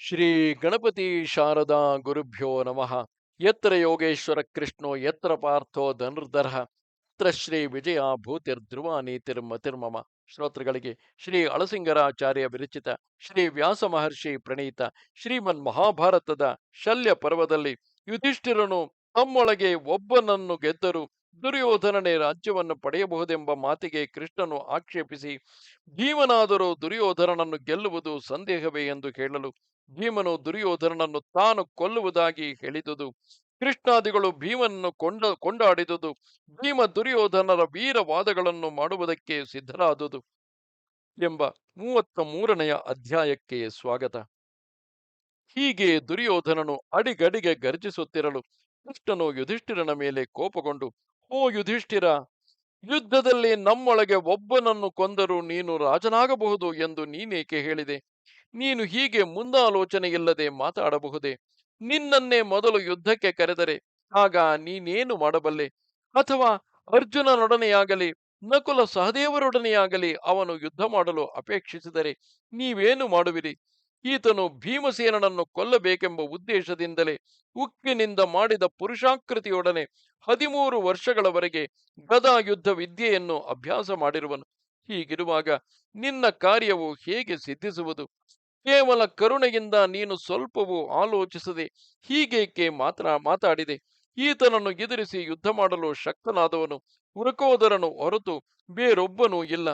ಶ್ರೀ ಗಣಪತಿ ಶಾರದಾ ಗುರುಭ್ಯೋ ನಮಃ. ಯತ್ರ ಯೋಗೇಶ್ವರ ಕೃಷ್ಣೋ ಯತ್ರ ಪಾರ್ಥೋ ಧನುರ್ಧರ ಯತ್ರ ಶ್ರೀ ವಿಜಯ ಭೂತಿರ್ಧ್ರುವ ನೀತಿರ್ಮತಿರ್ಮಮ ಶ್ರೋತೃಗಳಿಗೆ ಶ್ರೀ ಅಳಸಿಂಗರಾಚಾರ್ಯ ವಿರಚಿತ, ಶ್ರೀ ವ್ಯಾಸ ಮಹರ್ಷಿ ಪ್ರಣೀತ, ಶ್ರೀಮನ್ ಮಹಾಭಾರತದ ಶಲ್ಯ ಪರ್ವದಲ್ಲಿ ಯುಧಿಷ್ಠಿರನು ತಮ್ಮೊಳಗೆ ಒಬ್ಬನನ್ನು ಗೆದ್ದರು ದುರ್ಯೋಧನನೇ ರಾಜ್ಯವನ್ನು ಪಡೆಯಬಹುದೆಂಬ ಮಾತಿಗೆ ಕೃಷ್ಣನು ಆಕ್ಷೇಪಿಸಿ ಭೀಮನಾದರೂ ದುರ್ಯೋಧನನನ್ನು ಗೆಲ್ಲುವುದು ಸಂದೇಹವೇ ಎಂದು ಹೇಳಲು ಭೀಮನು ದುರ್ಯೋಧನನನ್ನು ತಾನು ಕೊಲ್ಲುವುದಾಗಿ ಹೇಳಿದುದು. ಕೃಷ್ಣಾದಿಗಳು ಭೀಮನನ್ನು ಕೊಂಡ, ಕೊಂಡಾಡಿದುದು. ಭೀಮ ದುರ್ಯೋಧನರ ವೀರವಾದಗಳನ್ನು ಮಾಡುವುದಕ್ಕೆ ಸಿದ್ಧರಾದುದು. ಎಂಬ ಮೂವತ್ತ ಮೂರನೆಯ ಅಧ್ಯಾಯಕ್ಕೆ ಸ್ವಾಗತ. ಹೀಗೆ ದುರ್ಯೋಧನನು ಅಡಿಗಡಿಗೆ ಗರ್ಜಿಸುತ್ತಿರಲು ಕೃಷ್ಣನು ಯುಧಿಷ್ಠಿರನ ಮೇಲೆ ಕೋಪಗೊಂಡು ಓ ಯುಧಿಷ್ಠಿರ, ಯುದ್ಧದಲ್ಲಿ ನಮ್ಮೊಳಗೆ ಒಬ್ಬನನ್ನು ಕೊಂದರೂ ನೀನು ರಾಜನಾಗಬಹುದು ಎಂದು ನೀನೇಕೆ ಹೇಳಿದೆ? ನೀನು ಹೀಗೆ ಮುಂದಾಲೋಚನೆಯಿಲ್ಲದೆ ಮಾತಾಡಬಹುದೇ? ನಿನ್ನನ್ನೇ ಮೊದಲು ಯುದ್ಧಕ್ಕೆ ಕರೆದರೆ ಆಗ ನೀನೇನು ಮಾಡಬಲ್ಲೆ? ಅಥವಾ ಅರ್ಜುನನೊಡನೆಯಾಗಲಿ, ನಕುಲ ಸಹದೇವರೊಡನೆಯಾಗಲಿ ಅವನು ಯುದ್ಧ ಮಾಡಲು ಅಪೇಕ್ಷಿಸಿದರೆ ನೀವೇನು ಮಾಡುವಿರಿ? ಈತನು ಭೀಮಸೇನನನ್ನು ಕೊಲ್ಲಬೇಕೆಂಬ ಉದ್ದೇಶದಿಂದಲೇ ಉಕ್ಕಿನಿಂದ ಮಾಡಿದ ಪುರುಷಾಕೃತಿಯೊಡನೆ ಹದಿಮೂರು ವರ್ಷಗಳವರೆಗೆ ಗದಾ ಯುದ್ಧ ವಿದ್ಯೆಯನ್ನು ಅಭ್ಯಾಸ ಮಾಡಿರುವನು. ಹೀಗಿರುವಾಗ ನಿನ್ನ ಕಾರ್ಯವು ಹೇಗೆ ಸಿದ್ಧಿಸುವುದು? ಕೇವಲ ಕರುಣೆಯಿಂದ ನೀನು ಸ್ವಲ್ಪವೂ ಆಲೋಚಿಸದೆ ಹೀಗೇಕೆ ಮಾತ್ರ ಮಾತಾಡಿದೆ? ಈತನನ್ನು ಎದುರಿಸಿ ಯುದ್ಧ ಮಾಡಲು ಶಕ್ತನಾದವನು, ವೃಕೋದರನು ಹೊರತು ಬೇರೊಬ್ಬನೂ ಇಲ್ಲ.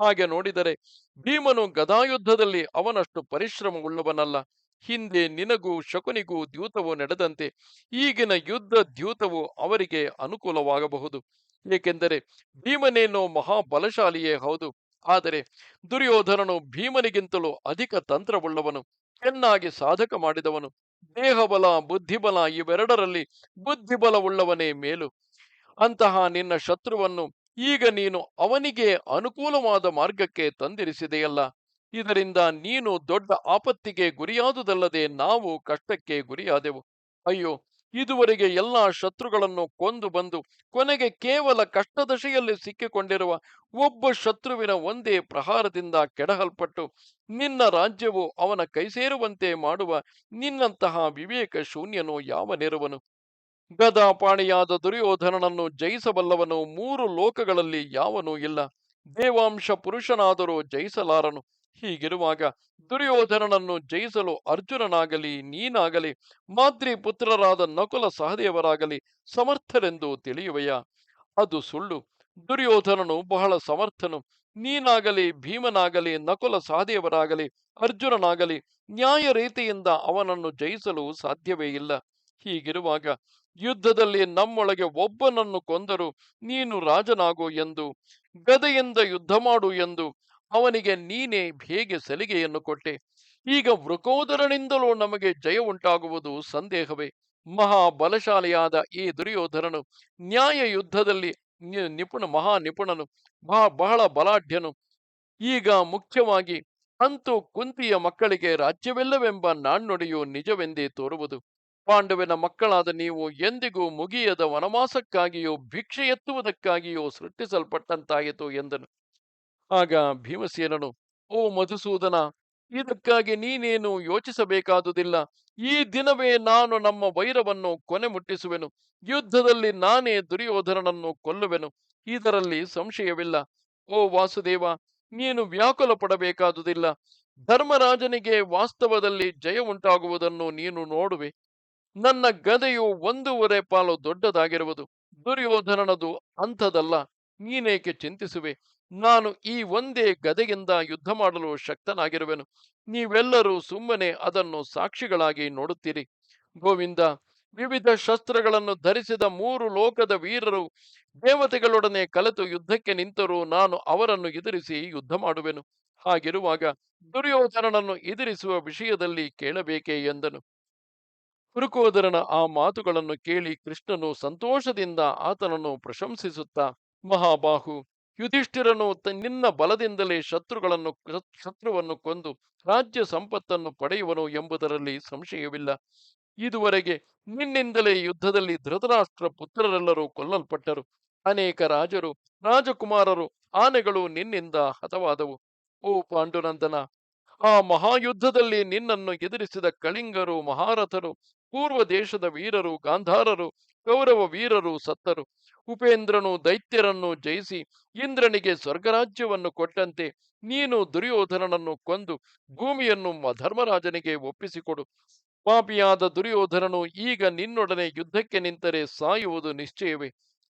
ಹಾಗೆ ನೋಡಿದರೆ ಭೀಮನು ಗದಾಯುದ್ಧದಲ್ಲಿ ಅವನಷ್ಟು ಪರಿಶ್ರಮವುಳ್ಳವನಲ್ಲ. ಹಿಂದೆ ನಿನಗೂ ಶಕುನಿಗೂ ದ್ಯೂತವು ನಡೆದಂತೆ ಈಗಿನ ಯುದ್ಧ ದ್ಯೂತವು ಅವರಿಗೆ ಅನುಕೂಲವಾಗಬಹುದು. ಏಕೆಂದರೆ ಭೀಮನೇನೋ ಮಹಾಬಲಶಾಲಿಯೇ ಹೌದು. ಆದರೆ ದುರ್ಯೋಧನನು ಭೀಮನಿಗಿಂತಲೂ ಅಧಿಕ ತಂತ್ರವುಳ್ಳವನು, ಚೆನ್ನಾಗಿ ಸಾಧಕ ಮಾಡಿದವನು, ದೇಹಬಲ, ಬುದ್ಧಿಬಲ ಇವೆರಡರಲ್ಲಿ ಬುದ್ಧಿಬಲವುಳ್ಳವನೇ ಮೇಲು. ಅಂತಹ ನಿನ್ನ ಶತ್ರುವನ್ನು ಈಗ ನೀನು ಅವನಿಗೆ ಅನುಕೂಲವಾದ ಮಾರ್ಗಕ್ಕೆ ತಂದಿರಿಸಿದೆಯಲ್ಲ, ಇದರಿಂದ ನೀನು ದೊಡ್ಡ ಆಪತ್ತಿಗೆ ಗುರಿಯಾದುದಲ್ಲದೆ ನಾವು ಕಷ್ಟಕ್ಕೆ ಗುರಿಯಾದೆವು. ಅಯ್ಯೋ ಇದುವರೆಗೆ ಎಲ್ಲಾ ಶತ್ರುಗಳನ್ನು ಕೊಂದು ಬಂದು ಕೊನೆಗೆ ಕೇವಲ ಕಷ್ಟದಶೆಯಲ್ಲಿ ಸಿಕ್ಕಿಕೊಂಡಿರುವ ಒಬ್ಬ ಶತ್ರುವಿನ ಒಂದೇ ಪ್ರಹಾರದಿಂದ ಕೆಡಹಲ್ಪಟ್ಟು ನಿನ್ನ ರಾಜ್ಯವು ಅವನ ಕೈಸೇರುವಂತೆ ಮಾಡುವ ನಿನ್ನಂತಹ ವಿವೇಕ ಶೂನ್ಯನು ಯಾವನಿರುವನು ಗದಾಪಾಣಿಯಾದ ದುರ್ಯೋಧನನನ್ನು ಜಯಿಸಬಲ್ಲವನು ಮೂರು ಲೋಕಗಳಲ್ಲಿ ಯಾವನೂ ಇಲ್ಲ. ದೇವಾಂಶ ಪುರುಷನಾದರೂ ಜಯಿಸಲಾರನು. ಹೀಗಿರುವಾಗ ದುರ್ಯೋಧನನನ್ನು ಜಯಿಸಲು ಅರ್ಜುನನಾಗಲಿ, ನೀನಾಗಲಿ, ಮಾದ್ರಿ ಪುತ್ರರಾದ ನಕುಲ ಸಹದೇವರಾಗಲಿ ಸಮರ್ಥರೆಂದು ತಿಳಿಯುವೆಯ? ಅದು ಸುಳ್ಳು. ದುರ್ಯೋಧನನು ಬಹಳ ಸಮರ್ಥನು. ನೀನಾಗಲಿ, ಭೀಮನಾಗಲಿ, ನಕುಲ ಸಹದೇವರಾಗಲಿ, ಅರ್ಜುನನಾಗಲಿ, ನ್ಯಾಯ ರೀತಿಯಿಂದ ಅವನನ್ನು ಜಯಿಸಲು ಸಾಧ್ಯವೇ ಇಲ್ಲ. ಹೀಗಿರುವಾಗ ಯುದ್ಧದಲ್ಲಿ ನಮ್ಮೊಳಗೆ ಒಬ್ಬನನ್ನು ಕೊಂದರು ನೀನು ರಾಜನಾಗು ಎಂದು, ಗದೆಯಿಂದ ಯುದ್ಧ ಮಾಡು ಎಂದು ಅವನಿಗೆ ನೀನೇ ಹೇಗೆ ಸಲಿಗೆಯನ್ನು ಕೊಟ್ಟೆ? ಈಗ ವೃಕೋದರನಿಂದಲೂ ನಮಗೆ ಜಯ ಉಂಟಾಗುವುದು ಸಂದೇಹವೇ. ಮಹಾ ಬಲಶಾಲಿಯಾದ ಈ ದುರ್ಯೋಧನನು, ನ್ಯಾಯ ಯುದ್ಧದಲ್ಲಿ ನಿಪುಣ, ಮಹಾ ನಿಪುಣನು ಬಹಳ ಬಲಾಢ್ಯನು. ಈಗ ಮುಖ್ಯವಾಗಿ ಅಂತೂ ಕುಂತಿಯ ಮಕ್ಕಳಿಗೆ ರಾಜ್ಯವಿಲ್ಲವೆಂಬ ನಾಣ್ಣುಡಿಯು ನಿಜವೆಂದೇ ತೋರುವುದು. ಪಾಂಡವನ ಮಕ್ಕಳಾದ ನೀವು ಎಂದಿಗೂ ಮುಗಿಯದ ವನವಾಸಕ್ಕಾಗಿಯೋ, ಭಿಕ್ಷೆ ಎತ್ತುವುದಕ್ಕಾಗಿಯೋ ಸೃಷ್ಟಿಸಲ್ಪಟ್ಟಂತಾಯಿತು ಎಂದನು. ಆಗ ಭೀಮಸೇನನು, ಓ ಮಧುಸೂದನ, ಇದಕ್ಕಾಗಿ ನೀನೇನು ಯೋಚಿಸಬೇಕಾದುದಿಲ್ಲ. ಈ ದಿನವೇ ನಾನು ನಮ್ಮ ವೈರವನ್ನು ಕೊನೆ ಮುಟ್ಟಿಸುವೆನು. ಯುದ್ಧದಲ್ಲಿ ನಾನೇ ದುರ್ಯೋಧನನನ್ನು ಕೊಲ್ಲುವೆನು. ಇದರಲ್ಲಿ ಸಂಶಯವಿಲ್ಲ. ಓ ವಾಸುದೇವ, ನೀನು ವ್ಯಾಕುಲ ಪಡಬೇಕಾದುದಿಲ್ಲ ಧರ್ಮರಾಜನಿಗೆ ವಾಸ್ತವದಲ್ಲಿ ಜಯ ಉಂಟಾಗುವುದನ್ನು ನೀನು ನೋಡುವೆ. ನನ್ನ ಗದೆಯು ಒಂದೂವರೆ ಪಾಲು ದೊಡ್ಡದಾಗಿರುವುದು. ದುರ್ಯೋಧನನದು ಅಂಥದಲ್ಲ ನೀನೇಕೆ ಚಿಂತಿಸುವೆ? ನಾನು ಈ ಒಂದೇ ಗದೆಯಿಂದ ಯುದ್ಧ ಮಾಡಲು ಶಕ್ತನಾಗಿರುವೆನು. ನೀವೆಲ್ಲರೂ ಸುಮ್ಮನೆ ಅದನ್ನು ಸಾಕ್ಷಿಗಳಾಗಿ ನೋಡುತ್ತೀರಿ. ಗೋವಿಂದ, ವಿವಿಧ ಶಸ್ತ್ರಗಳನ್ನು ಧರಿಸಿದ ಮೂರು ಲೋಕದ ವೀರರು ದೇವತೆಗಳೊಡನೆ ಕಲೆತು ಯುದ್ಧಕ್ಕೆ ನಿಂತರೂ ನಾನು ಅವರನ್ನು ಎದುರಿಸಿ ಯುದ್ಧ ಮಾಡುವೆನು. ಹಾಗಿರುವಾಗ ದುರ್ಯೋಧನನನ್ನು ಎದುರಿಸುವ ವಿಷಯದಲ್ಲಿ ಕೇಳಬೇಕೆ ಎಂದನು. ಕುರುಕೋದರನ ಆ ಮಾತುಗಳನ್ನು ಕೇಳಿ ಕೃಷ್ಣನು ಸಂತೋಷದಿಂದ ಆತನನ್ನು ಪ್ರಶಂಸಿಸುತ್ತಾ, ಮಹಾಬಾಹು ಯುಧಿಷ್ಠಿರನು ನಿನ್ನ ಬಲದಿಂದಲೇ ಶತ್ರುಗಳನ್ನು ಶತ್ರುವನ್ನು ಕೊಂದು ರಾಜ್ಯ ಸಂಪತ್ತನ್ನು ಪಡೆಯುವನು ಎಂಬುದರಲ್ಲಿ ಸಂಶಯವಿಲ್ಲ. ಇದುವರೆಗೆ ನಿನ್ನಿಂದಲೇ ಯುದ್ಧದಲ್ಲಿ ಧೃತರಾಷ್ಟ್ರ ಪುತ್ರರೆಲ್ಲರೂ ಕೊಲ್ಲಲ್ಪಟ್ಟರು. ಅನೇಕ ರಾಜರು, ರಾಜಕುಮಾರರು ಆನೆಗಳು ನಿನ್ನಿಂದ ಹತವಾದವು. ಓ ಪಾಂಡುನಂದನ, ಆ ಮಹಾಯುದ್ಧದಲ್ಲಿ ನಿನ್ನನ್ನು ಎದುರಿಸಿದ ಕಳಿಂಗರು, ಮಹಾರಥರು, ಪೂರ್ವ ದೇಶದ ವೀರರು, ಗಾಂಧಾರರು ಕೌರವ ವೀರರು ಸತ್ತರು. ಉಪೇಂದ್ರನು ದೈತ್ಯರನ್ನು ಜಯಿಸಿ ಇಂದ್ರನಿಗೆ ಸ್ವರ್ಗರಾಜ್ಯವನ್ನು ಕೊಟ್ಟಂತೆ ನೀನು ದುರ್ಯೋಧನನನ್ನು ಕೊಂದು ಭೂಮಿಯನ್ನು ಧರ್ಮರಾಜನಿಗೆ ಒಪ್ಪಿಸಿಕೊಡು. ಪಾಪಿಯಾದ ದುರ್ಯೋಧನನು ಈಗ ನಿನ್ನೊಡನೆ ಯುದ್ಧಕ್ಕೆ ನಿಂತರೆ ಸಾಯುವುದು ನಿಶ್ಚಯವೇ.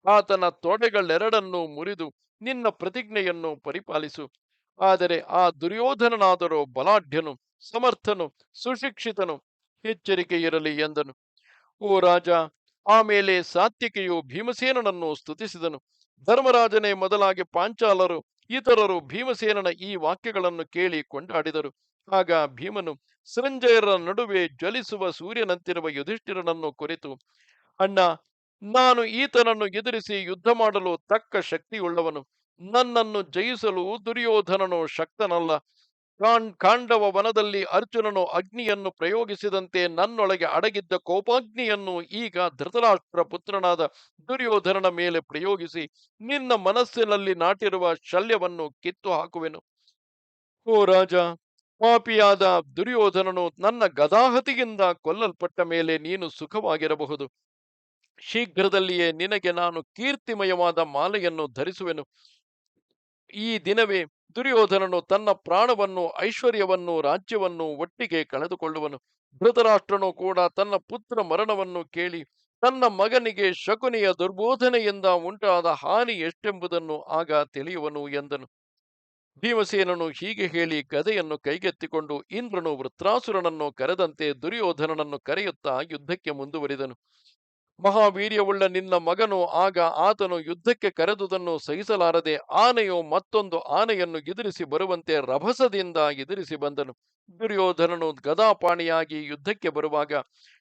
ಆತನ ತೊಡೆಗಳೆರಡನ್ನೂ ಮುರಿದು ನಿನ್ನ ಪ್ರತಿಜ್ಞೆಯನ್ನು ಪರಿಪಾಲಿಸು. ಆದರೆ ಆ ದುರ್ಯೋಧನನಾದರೂ ಬಲಾಢ್ಯನು, ಸಮರ್ಥನು, ಸುಶಿಕ್ಷಿತನು ಎಚ್ಚರಿಕೆ ಇರಲಿ ಎಂದನು. ಓ ರಾಜ ಆಮೇಲೆ ಸಾತ್ವಿಕೆಯು ಭೀಮಸೇನನನ್ನು ಸ್ತುತಿಸಿದನು. ಧರ್ಮರಾಜನೇ ಮೊದಲಾಗಿ ಪಾಂಚಾಲರು, ಇತರರು ಭೀಮಸೇನನ ಈ ವಾಕ್ಯಗಳನ್ನು ಕೇಳಿ ಕೊಂಡಾಡಿದರು. ಆಗ ಭೀಮನು, ಸಂಜಯರ ನಡುವೆ ಜ್ವಲಿಸುವ ಸೂರ್ಯನಂತಿರುವ ಯುಧಿಷ್ಠಿರನನ್ನು ಕುರಿತು, ಅಣ್ಣ, ನಾನು ಈತನನ್ನು ಎದುರಿಸಿ ಯುದ್ಧ ಮಾಡಲು ತಕ್ಕ ಶಕ್ತಿಯುಳ್ಳವನು. ನನ್ನನ್ನು ಜಯಿಸಲು ದುರ್ಯೋಧನನು ಶಕ್ತನಲ್ಲ. ಕಾಂಡ್ ಕಾಂಡವ ವನದಲ್ಲಿ ಅರ್ಜುನನು ಅಗ್ನಿಯನ್ನು ಪ್ರಯೋಗಿಸಿದಂತೆ ನನ್ನೊಳಗೆ ಅಡಗಿದ್ದ ಕೋಪಾಗ್ನಿಯನ್ನು ಈಗ ಧೃತರಾಷ್ಟ್ರ ಪುತ್ರನಾದ ದುರ್ಯೋಧನನ ಮೇಲೆ ಪ್ರಯೋಗಿಸಿ ನಿನ್ನ ಮನಸ್ಸಿನಲ್ಲಿ ನಾಟಿರುವ ಶಲ್ಯವನ್ನು ಕಿತ್ತು ಹಾಕುವೆನು ಓ ರಾಜ, ಪಾಪಿಯಾದ ದುರ್ಯೋಧನನು ನನ್ನ ಗದಾಹತಿಯಿಂದ ಕೊಲ್ಲಲ್ಪಟ್ಟ ಮೇಲೆ ನೀನು ಸುಖವಾಗಿರಬಹುದು. ಶೀಘ್ರದಲ್ಲಿಯೇ ನಿನಗೆ ನಾನು ಕೀರ್ತಿಮಯವಾದ ಮಾಲೆಯನ್ನು ಧರಿಸುವೆನು. ಈ ದಿನವೇ ದುರ್ಯೋಧನನು ತನ್ನ ಪ್ರಾಣವನ್ನು, ಐಶ್ವರ್ಯವನ್ನು, ರಾಜ್ಯವನ್ನು ಒಟ್ಟಿಗೆ ಕಳೆದುಕೊಳ್ಳುವನು. ಧೃತರಾಷ್ಟ್ರನು ಕೂಡ ತನ್ನ ಪುತ್ರ ಮರಣವನ್ನು ಕೇಳಿ, ತನ್ನ ಮಗನಿಗೆ ಶಕುನಿಯ ದುರ್ಬೋಧನೆಯಿಂದ ಉಂಟಾದ ಹಾನಿ ಎಷ್ಟೆಂಬುದನ್ನು ಆಗ ತಿಳಿಯುವನು ಎಂದನು. ಭೀಮಸೇನನು ಹೀಗೆ ಹೇಳಿ ಗದೆಯನ್ನು ಕೈಗೆತ್ತಿಕೊಂಡು ಇಂದ್ರನು ವೃತ್ರಾಸುರನನ್ನು ಕರೆದಂತೆ ದುರ್ಯೋಧನನನ್ನು ಕರೆಯುತ್ತಾ ಯುದ್ಧಕ್ಕೆ ಮುಂದುವರಿದನು. ಮಹಾವೀರ್ಯವುಳ್ಳ ನಿನ್ನ ಮಗನು ಆಗ ಆತನು ಯುದ್ಧಕ್ಕೆ ಕರೆದುದನ್ನು ಸಹಿಸಲಾರದೆ ಆನೆಯು ಮತ್ತೊಂದು ಆನೆಯನ್ನು ಎದುರಿಸಿ ಬರುವಂತೆ ರಭಸದಿಂದ ಎದುರಿಸಿ ಬಂದನು. ದುರ್ಯೋಧನನು ಗದಾಪಾಣಿಯಾಗಿ ಯುದ್ಧಕ್ಕೆ ಬರುವಾಗ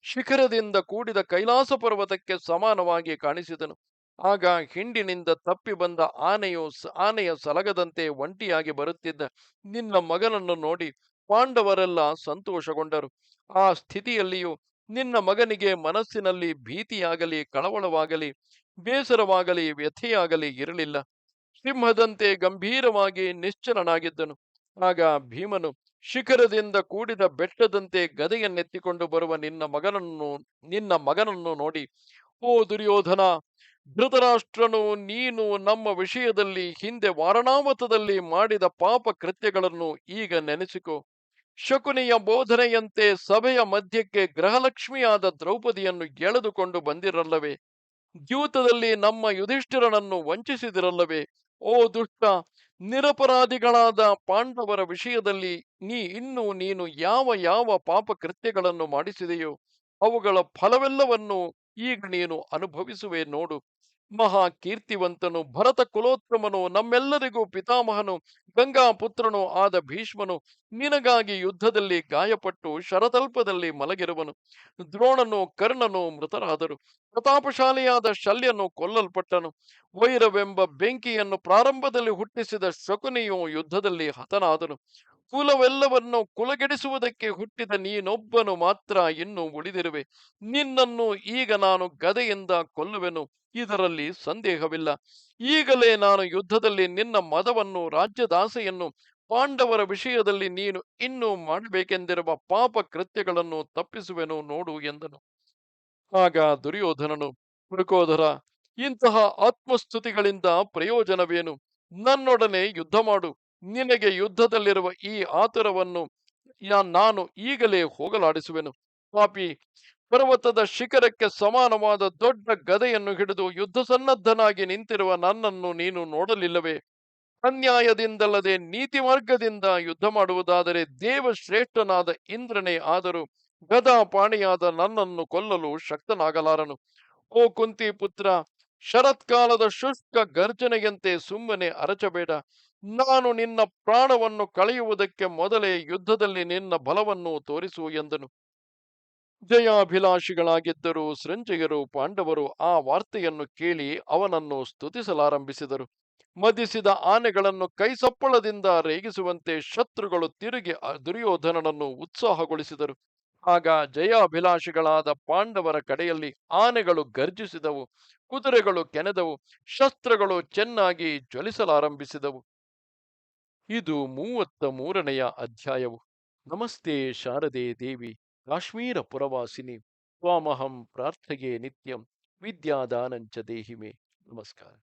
ಶಿಖರದಿಂದ ಕೂಡಿದ ಕೈಲಾಸ ಪರ್ವತಕ್ಕೆ ಸಮಾನವಾಗಿ ಕಾಣಿಸಿದನು. ಆಗ ಹಿಂಡಿನಿಂದ ತಪ್ಪಿ ಬಂದ ಆನೆಯು ಆನೆಯ ಸಲಗದಂತೆ ಒಂಟಿಯಾಗಿ ಬರುತ್ತಿದ್ದ ನಿನ್ನ ಮಗನನ್ನು ನೋಡಿ ಪಾಂಡವರೆಲ್ಲ ಸಂತೋಷಗೊಂಡರು. ಆ ಸ್ಥಿತಿಯಲ್ಲಿಯೂ ನಿನ್ನ ಮಗನಿಗೆ ಮನಸ್ಸಿನಲ್ಲಿ ಭೀತಿಯಾಗಲಿ, ಕಳವಳವಾಗಲಿ, ಬೇಸರವಾಗಲಿ, ವ್ಯಥೆಯಾಗಲಿ ಇರಲಿಲ್ಲ. ಸಿಂಹದಂತೆ ಗಂಭೀರವಾಗಿ ನಿಶ್ಚಲನಾಗಿದ್ದನು. ಆಗ ಭೀಮನು ಶಿಖರದಿಂದ ಕೂಡಿದ ಬೆಟ್ಟದಂತೆ ಗದೆಯನ್ನೆತ್ತಿಕೊಂಡು ಬರುವ ನಿನ್ನ ಮಗನನ್ನು ನಿನ್ನ ಮಗನನ್ನು ನೋಡಿ, ಓ ದುರ್ಯೋಧನ, ಧೃತರಾಷ್ಟ್ರನು, ನೀನು ನಮ್ಮ ವಿಷಯದಲ್ಲಿ ಹಿಂದೆ ವಾರಣಾವತದಲ್ಲಿ ಮಾಡಿದ ಪಾಪ ಕೃತ್ಯಗಳನ್ನು ಈಗ ನೆನೆಸಿಕೊ. ಶಕುನಿಯ ಬೋಧನೆಯಂತೆ ಸಭೆಯ ಮಧ್ಯಕ್ಕೆ ಗ್ರಹಲಕ್ಷ್ಮಿಯಾದ ದ್ರೌಪದಿಯನ್ನು ಎಳೆದುಕೊಂಡು ಬಂದಿರಲ್ಲವೇ? ದ್ಯೂತದಲ್ಲಿ ನಮ್ಮ ಯುಧಿಷ್ಠಿರನನ್ನು ವಂಚಿಸಿದಿರಲ್ಲವೇ? ಓ ದುಷ್ಟ, ನಿರಪರಾಧಿಗಳಾದ ಪಾಂಡವರ ವಿಷಯದಲ್ಲಿ ನೀ ಇನ್ನು ನೀನು ಯಾವ ಯಾವ ಪಾಪ ಕೃತ್ಯಗಳನ್ನು ಮಾಡಿಸಿದೆಯೋ ಅವುಗಳ ಫಲವೆಲ್ಲವನ್ನು ಈಗ ನೀನು ಅನುಭವಿಸುವೆ ನೋಡು. ಮಹಾ ಕೀರ್ತಿವಂತನು, ಭರತ ಕುಲೋತ್ತಮನು, ನಮ್ಮೆಲ್ಲರಿಗೂ ಪಿತಾಮಹನು ಗಂಗಾಪುತ್ರನು ಆದ ಭೀಷ್ಮನು, ನಿನಗಾಗಿ ಯುದ್ಧದಲ್ಲಿ ಗಾಯಪಟ್ಟು ಶರತಲ್ಪದಲ್ಲಿ ಮಲಗಿರುವನು. ದ್ರೋಣನು, ಕರ್ಣನು ಮೃತರಾದರು. ಪ್ರತಾಪಶಾಲಿಯಾದ ಶಲ್ಯನು ಕೊಲ್ಲಲ್ಪಟ್ಟನು. ವೈರವೆಂಬ ಬೆಂಕಿಯನ್ನು ಪ್ರಾರಂಭದಲ್ಲಿ ಹುಟ್ಟಿಸಿದ ಶಕುನಿಯು ಯುದ್ಧದಲ್ಲಿ ಹತನಾದನು. ಕುಲವೆಲ್ಲವನ್ನು ಕುಲಗೆಡಿಸುವುದಕ್ಕೆ ಹುಟ್ಟಿದ ನೀನೊಬ್ಬನು ಮಾತ್ರ ಇನ್ನು ಉಳಿದಿರುವೆ. ನಿನ್ನನ್ನು ಈಗ ನಾನು ಗದೆಯಿಂದ ಕೊಲ್ಲುವೆನು, ಇದರಲ್ಲಿ ಸಂದೇಹವಿಲ್ಲ. ಈಗಲೇ ನಾನು ಯುದ್ಧದಲ್ಲಿ ನಿನ್ನ ಮದವನ್ನು, ರಾಜ್ಯದಾಸೆಯನ್ನು, ಪಾಂಡವರ ವಿಷಯದಲ್ಲಿ ನೀನು ಇನ್ನೂ ಮಾಡಬೇಕೆಂದಿರುವ ಪಾಪ ಕೃತ್ಯಗಳನ್ನು ತಪ್ಪಿಸುವೆನು ನೋಡು ಎಂದನು. ಆಗ ದುರ್ಯೋಧನನು ಮೃಕೋಧರ ಇಂತಹ ಆತ್ಮಸ್ತುತಿಗಳಿಂದ ಪ್ರಯೋಜನವೇನು? ನನ್ನೊಡನೆ ಯುದ್ಧ ಮಾಡು. ನಿನಗೆ ಯುದ್ಧದಲ್ಲಿರುವ ಈ ಆತುರವನ್ನು ನಾನು ಈಗಲೇ ಹೋಗಲಾಡಿಸುವೆನು. ಪಾಪಿ, ಪರ್ವತದ ಶಿಖರಕ್ಕೆ ಸಮಾನವಾದ ದೊಡ್ಡ ಗದೆಯನ್ನು ಹಿಡಿದು ಯುದ್ಧ ಸನ್ನದ್ಧನಾಗಿ ನಿಂತಿರುವ ನನ್ನನ್ನು ನೀನು ನೋಡಲಿಲ್ಲವೇ? ಅನ್ಯಾಯದಿಂದಲ್ಲದೆ ನೀತಿ ಮಾರ್ಗದಿಂದ ಯುದ್ಧ ಮಾಡುವುದಾದರೆ ದೇವಶ್ರೇಷ್ಠನಾದ ಇಂದ್ರನೇ ಆದರೂ ಗದಾಪಾಣಿಯಾದ ನನ್ನನ್ನು ಕೊಲ್ಲಲು ಶಕ್ತನಾಗಲಾರನು. ಓ ಕುಂತಿ ಪುತ್ರ ಶರತ್ಕಾಲದ ಶುಷ್ಕ ಗರ್ಜನೆಯಂತೆ ಸುಮ್ಮನೆ ಅರಚಬೇಡ. ನಾನು ನಿನ್ನ ಪ್ರಾಣವನ್ನು ಕಳೆಯುವುದಕ್ಕೆ ಮೊದಲೇ ಯುದ್ಧದಲ್ಲಿ ನಿನ್ನ ಬಲವನ್ನು ತೋರಿಸು ಎಂದನು. ಜಯಾಭಿಲಾಷಿಗಳಾಗಿದ್ದರೂ ಸೃಂಜಯರು ಪಾಂಡವರು ಆ ವಾರ್ತೆಯನ್ನು ಕೇಳಿ ಅವನನ್ನು ಸ್ತುತಿಸಲಾರಂಭಿಸಿದರು. ಮದಿಸಿದ ಆನೆಗಳನ್ನು ಕೈಸಪ್ಪಳದಿಂದ ರೇಗಿಸುವಂತೆ ಶತ್ರುಗಳು ತಿರುಗಿ ದುರ್ಯೋಧನನನ್ನು ಉತ್ಸಾಹಗೊಳಿಸಿದರು. ಆಗ ಜಯಾಭಿಲಾಷಿಗಳಾದ ಪಾಂಡವರ ಕಡೆಯಲ್ಲಿ ಆನೆಗಳು ಗರ್ಜಿಸಿದವು, ಕುದುರೆಗಳು ಕೆನೆದವು, ಶಸ್ತ್ರಗಳು ಚೆನ್ನಾಗಿ ಜ್ವಲಿಸಲಾರಂಭಿಸಿದವು. ಇದು ಮೂವತ್ತ ಮೂರನೆಯ ಅಧ್ಯಾಯವು. ನಮಸ್ತೆ ಶಾರದೆ ದೇವಿ, ಕಾಶ್ಮೀರ ಪುರವಾಸಿನಿ, ತ್ವಾಮಹಂ ಪ್ರಾರ್ಥಗೆ ನಿತ್ಯಂ ವಿದ್ಯಾದಾನಂಚ ದೇಹಿಮೆ. ನಮಸ್ಕಾರ.